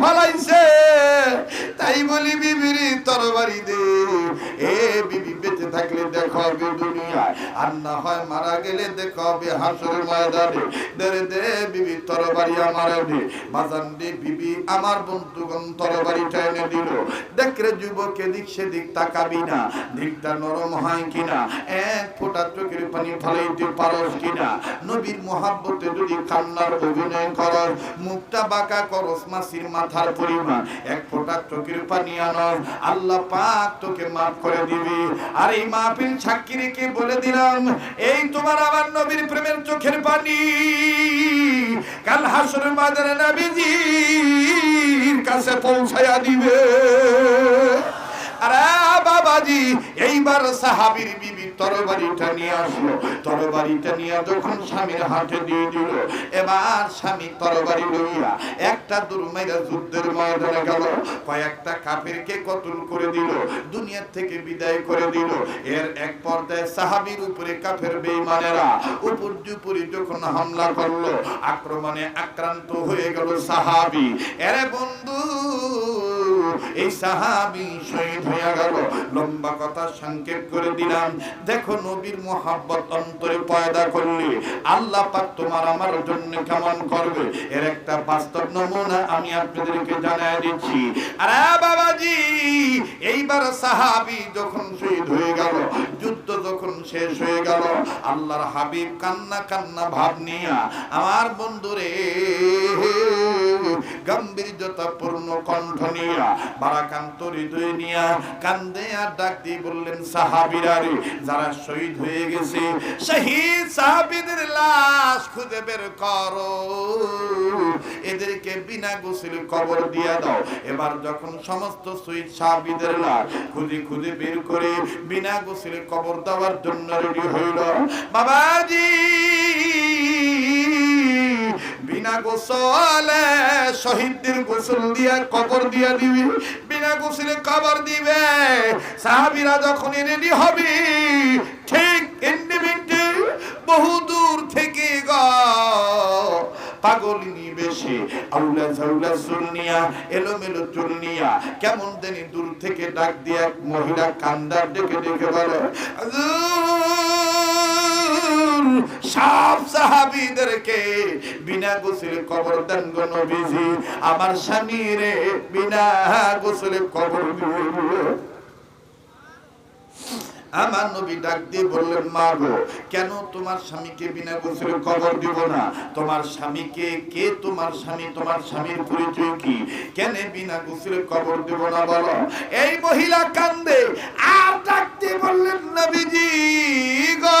ফলাইছে। তাই বলি বিবির তরবারি দে। এ বিবি বেঁচে থাকলে দেখো দুনিয়ায় আর না হয় মারা গেলে দেখাবে হাসর ময়দানে। দে রে দে বিবি তরবারি আমার বাজান বিবি, আমার বন্ধুগণ তরবারিটা এনে দিল। দেখ রে যুবক, এদিক সেদিক তাকাবি না। দিকটা নরম হয় কিনা? এক ফোঁটা চোখের পানি ফলাইতে পারস কিনা? নবীর যদি কান্নার অভিনয় করস, মুখটা বাঁকা করস মাসির মাথার পরিমাণ। এক ফোঁটা চোখের পানি আনস, আল্লাহ পাক তোকে মাফ করে দিবি। আর এই মাহফিল সাক্ষী রেখে বলে দিলাম এই তোমার আমার নবীর প্রেমের চোখের পানি। কাল হাসরের মাদারে নবীজির কাছে পৌঁছায়া দিবে। আরে বাবাজি, এইবার সাহাবীর বিবি তরবারিটা নিয়ে আসলো। তরবারিটা নিয়ে যখন স্বামীর হাতে দিয়ে দিল, এবার স্বামী তরবারি লইয়া একটা দুর্মাইরা যুদ্ধের ময়দানে গেল। কয়েকটা কাফেরকে কতল করে দিল, দুনিয়ার থেকে বিদায় করে দিল। এর এক পর্যায়ে সাহাবীর উপরে কাফের বেঈমানেরা উপর দুপুরে যখন হামলা করল, আক্রমণে আক্রান্ত হয়ে গেল সাহাবি। এরে বন্ধু লম্বা কথা সংক্ষেপ করে দিলাম। দেখো নবীর অন্তরে পয়দা করলে আল্লাহ পাক তোমার আমার জন্য কেমন করবে? এর একটা বাস্তব নমুনা আমি আপনাদেরকে জানাই দিচ্ছি। আরে বাবাজি, এইবার সাহাবী যখন শহীদ হয়ে গেল, যুদ্ধ যখন শেষ হয়ে গেল, আল্লাহর হাবিব কান্না কান্না ভাব নিয়া, আমার বন্ধুরে গাম্ভীর্যতা পূর্ণ কণ্ঠ নিয়া, বারাকান্ত হৃদয় নিয়া কান্দে আর ডাক দিয়ে বললেন সাহাবিরা যারা শহীদ হয়ে গেছে, শহীদ সাহাবিদের লাশ খুঁজে বের করো। এদেরকে বিনা গোসল কবর দিয়া দাও। এবার যখন সমস্ত শহীদ সাহাবিদের লাশ খুঁজে খুঁজে বের করে বিনা গোসলে কবর দেওয়ার জন্য রেডি হইল, বাবাজি বিনা গোসলে শহীদদের গোসল দিয়া কবর দিয়া দিবি বিনা গোসলে কবর দিবে। সাহাবিরা যখন রেডি হবে ঠিক ইন্ডিমিন্টে বহু দূর থেকে গ পাগলিনী বেশে আউলা ঝাউলা চুল নিয়া এলোমেলো চুল নিয়া কেমন জানি দূর থেকে ডাক দিয়া মহিলা কান্দার ডেকে ডেকে বলে "হুজুর, সব সাহাবীদেরকে বিনা গোসলে কবর দেন গো নবীজি। আমার স্বামী রে, বিনা গোসলে কবর আমার নবী ডাক দিয়ে বললেন, মা গো, কেন তোমার স্বামীকে বিনা গোসলে কবর দিব না? তোমার স্বামীকে কে, তোমার স্বামী, তোমার স্বামীর পরিচয় কি? কেন বিনা গোসলে কবর দিব না বলো? এই মহিলা কান্দে, আর ডাক দিয়ে বললেন, নবীজি গো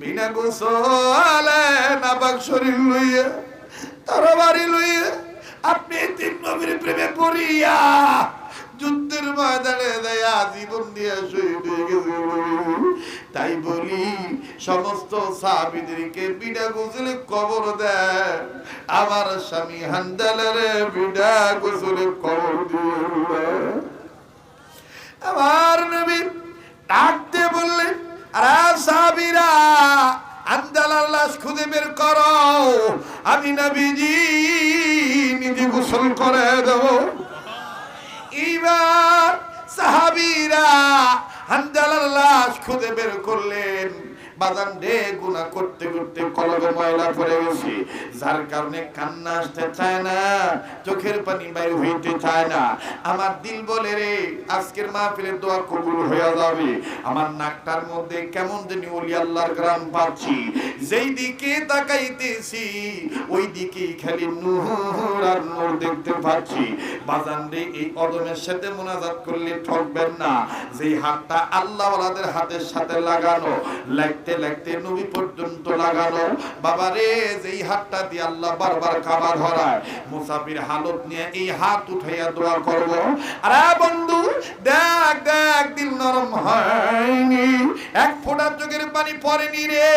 বিনা গোসলে নাবাক শরীর লইয়া তার বাড়ি লইয়া আপনি তিন নবীর প্রেমে পড়িয়া যুদ্ধের ময়দানে দেয়া জীবন দিয়ে শহীদ হয়ে গেছে তাই বলি, সমস্ত সাহাবিদেরকে বিনা গোসলে কবর দেয় আমার স্বামী হান্দালের বিনা গোসলে কবর দিয়ে। আমার নবী ডাকতে লাশ খুঁজে বের করো। আমি নবীজি নিজে গোসল করে দেব। এইবার সাহাবিরা হান্দালার লাশ খুঁজে বের করলেন। বাদাম ডে গুনা করতে করতে কলবে ময়লা পড়ে গেছে। যার কারণে কান্না আসতে চায় না, চোখের পানি বাইর হইতে চায় না। আমার দিল বলে রে, আজকের মাহফিলের দোয়া কবুল হয়ে যাবে। আমার নাকটার মধ্যে কেমন জানি ওলি আল্লাহর গ্রাম পাচ্ছি। যেই দিকে তাকাইতেছি, ওই দিকে খালি নূর আর নূর দেখতে পাচ্ছি। বাজান রে, এই কদমের সাথে মোনাজাত করলে ঠকবেন না। যেই হাতটা আল্লাহ ওয়ালাদের হাতের সাথে লাগানো লাগতে লাগতে নবী পর্যন্ত লাগানো বাবা রে যেই হাতটা দিয়ে আল্লাহ বারবার কাবা ধরায়, মুসাফির হালত নিয়ে এই হাত উঠাইয়া দোয়া করব। আরে বন্ধু, দেখ দেখ, দিল নরম হয়নি। এক ফোঁটা চোখের পানি পড়েনি রে।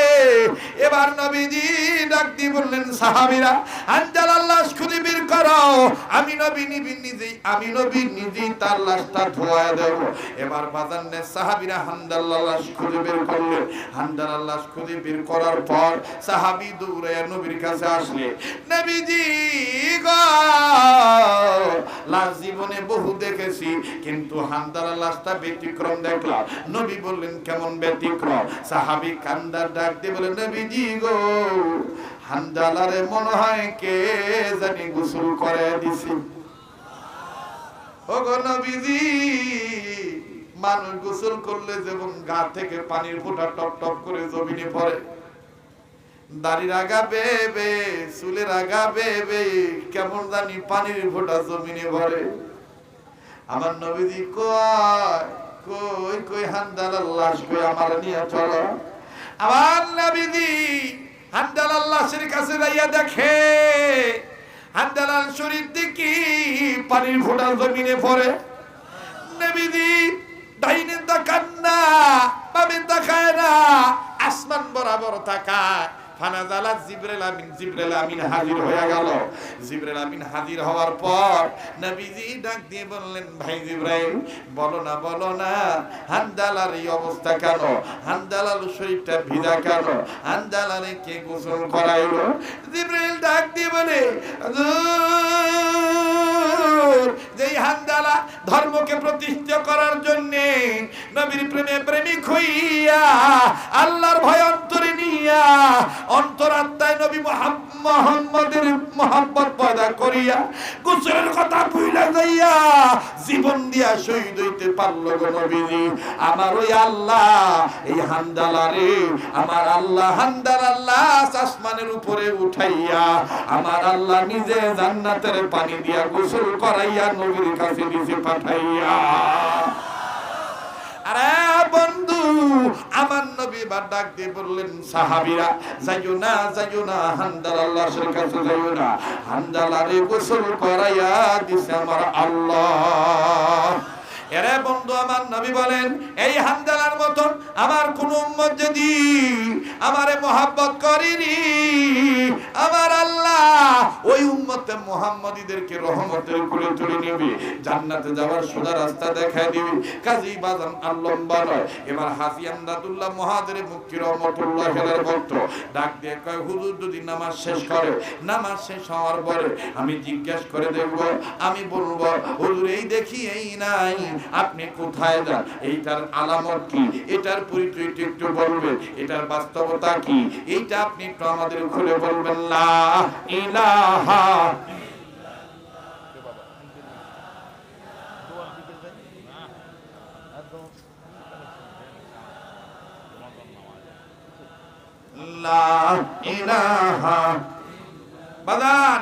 এবার নবীজি ডাক দিয়ে বললেন, সাহাবীরা, আনজাল আল্লাহ খুঁজে বের করো। আমি নবী নিবি নিজেই, আমি নবী নিজেই তার লাশটা ধোয়া দেব। এবার বাজান্নের সাহাবীরা হামদাল্লাহ লাশ খুঁজে বের করলেন। হামদাল্লাহ লাশ খুঁজে বের করার পর সাহাবী দৌড়ে নবীর কাছে আসলে, নবীজি লাশ জীবনে বহু দেখেছি, কিন্তু হামদাল্লাহ লাশটা ব্যতিক্রম দেখলাম নবী বললেন, কেমন ব্যতিক্রম? সাহাবী কান্দার ডাক দিয়ে বলে নবীজি গো, হামদালারে মনে হয় কে জানি গোসল করে দিছি। ও গো নবীজি মানুষ গোসল করলে যেমন গা থেকে পানির ফোঁটা টপ টপ করে জমিনে পড়ে। দাড়ির আগা বেবে, চুলের আগা বেবে, কেমন জানি পানির ফোঁটা জমিনে ভরে। আমার নবীজি কয়, কই কই হান্দালার লাশ কই আমার নিয়ে চলো। আমার নবীজি হান্দালার লাশের কাছে যাইয়া দেখে হান্দালার শরীর দেখি পানির ফোঁটা জমিনে পড়ে। নবীজি ডাইনে তাকান না বামে তাকায় না আসমান বরাবর তাকায়। জিবরাইল আমিন জিবরাইল আমিন হাজির হয়ে গেল। জিবরাইল আমিন হাজির হওয়ার পর নবীজি ডাক দিয়ে বললেন, ভাই জিবরাইল, বলো না বলো না হান্দালার এই অবস্থা কেন? হান্দালার শরীরটা ভিজা কেন? হান্দালারে কে গোসল জিবরাইল ডাক দিয়ে বলে যেই হান্দালা ধর্মকে প্রতিষ্ঠা করার জন্য নবীর প্রেমে প্রেমিক হইয়া নিয়া অন্তরাত্মায় নবী মোহাম্মদের মোহাম্মদ পয়দা করিয়া গোসলের কথা ভুইলা যাইয়া জীবন দিয়া শহীদ হইতে পারল গো নবীজি। আমার ওই আল্লাহ, এই হান্দালারে আমার আল্লাহ হান্দাল আল্লাহ আসমানের উপরে উঠাইয়া আমার আল্লাহ নিজে জান্নাতের পানি দিয়া গোসল করাইয়া নবীর কাছে নিজে পাঠাইয়া। আরে বন্ধু আমার নবী বা ডাক দিয়ে বললেন সাহাবিরা যাইও না যাইও না হান্দাল আল্লাহর কাছে যাইও না। হান্দালারে গোসল করাইয়া দিছে আমার আল্লাহ। এরে বন্ধু, আমার নবী বলেন, এই হামদালার মতন আমার কোন উম্মত যদি আমারে মোহাব্বত করেনি, আমার আল্লাহ ওই উম্মতে মোহাম্মদীদেরকে রহমতের করে তুলে নেবে, জান্নাতে যাওয়ার সোজা রাস্তা দেখায় দিবে, কাজী বাজান আর লম্বা নয়। এবার হাসি আমদাদুল্লাহ মহাদের মুক্তি রহমতুল্লাহ খেলার ভক্ত ডাক দিয়ে কয়, হুজুর, যদি নামাজ শেষ করে, নামাজ শেষ হওয়ার পরে আমি জিজ্ঞেস করে দেখব, আমি বলব, হুজুর, এই দেখি, এই নাই। আপনি কোথায় যান? এইটার আলামত কি? এটার পরিচয়টা একটু বলবেন। এটার বাস্তবতা কি? এইটা আপনি একটু আমাদের খুলে বলবেন ইলাহা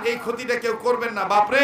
এই ক্ষতিটা কেউ করবেন না। বাপরে!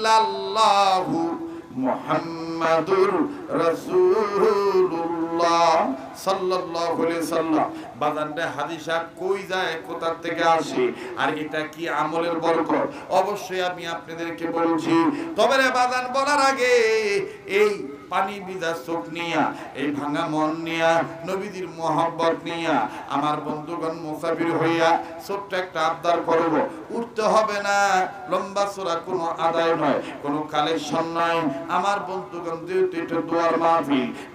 ইল্লাল্লাহু মুহাম্মাদুর রাসূলুল্লাহ সাল্লাল্লাহু আলাইহি সাল্লাম। বাজানটা হাদিসা কই যায় কোথা থেকে আসে, আর এটা কি আমলের বরকত? অবশ্যই আমি আপনাদেরকে বলছি, তবে রে বাজান, বলার আগে এই পানি ভিজা চোখ নিয়া, এই ভাঙা মন নিয়া, নবীজির মোহাব্বত নিয়া, আমার বন্ধুগণ মুসাফির হইয়া ছোট্ট একটা আবদার করব। উঠতে হবে না, লম্বা চোরা কোনো আদায় নয়, কোনো কালেকশন নয়। আমার বন্ধুগণ যেহেতু এটা দোয়ার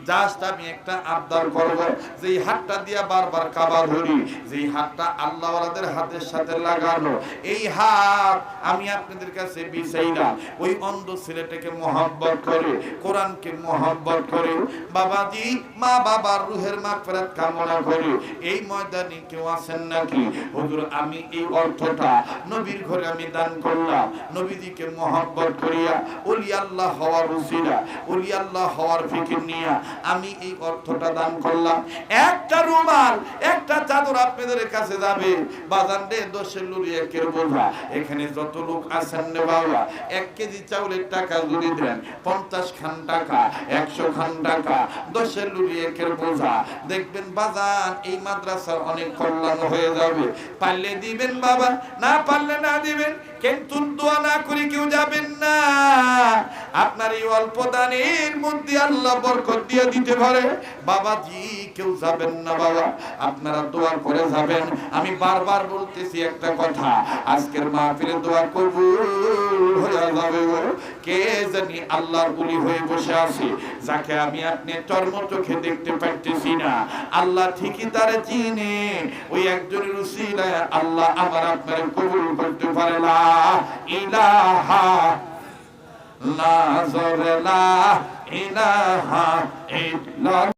জাস্ট আমি একটা আবদার করব। যেই হাতটা দিয়া বারবার কাবা ধরি, যেই হাতটা আল্লাহওয়ালাদের হাতের সাথে লাগানো, এই হাত আমি আপনাদের কাছে বিচাইলাম। ওই অন্ধ ছেলেটাকে মহব্বত করে কোরআনকে মহব্বত করে। বাবাজি, মা বাবার রুহের মাগফিরাত কামনা করে। এই ময়দানে কেউ আছেন নাকি? হুজুর, আমি এই অর্থটা নবীর ঘরে আমি দান করলাম। নবীজিকে মহব্বত করিয়া ওলি আল্লাহ হওয়ার উসিলা ওলি আল্লাহ হওয়ার ফিকির নিয়া আমি এই অর্থটা দান করলাম। একটা রুমাল, একটা চাদর আপনাদের কাছে যাবে। বাজার ডে দশের লুরি একের বোঝা। এখানে যত লোক আছেন রে বাবা, এক কেজি চাউলের টাকা যদি দেন, পঞ্চাশ খান টাকা। একশো খান টাকা বোঝা। দেখবেন বাজার, এই মাদ্রাসার অনেক কল্যাণ হয়ে যাবে। পারলে দিবেন বাবা, না পারলে না দিবেন, কিন্তু দোয়া না করে কেউ যাবেন না। আপনার এই অল্প দানের মধ্যে আল্লাহ বরকত দিয়ে দিতে পারে। কেউ যাবেন না বাবা, আপনারা করে যাবেন। আমি বারবার বলতেছি একটা কথা, আজকের মাহফিলে দোয়া গো। কে জানি আল্লাহর বলি হয়ে বসে আছে, যাকে আমি আপনি চর্ম দেখতে পারতেছি না। আল্লাহ ঠিকই তারে চিনে ওই একজনের উসিলায় আল্লাহ আমার আপনার কবুল করতে পারে না। ইলাহা লা, জরে লা, ইলাহা ইল্লাল্লাহ।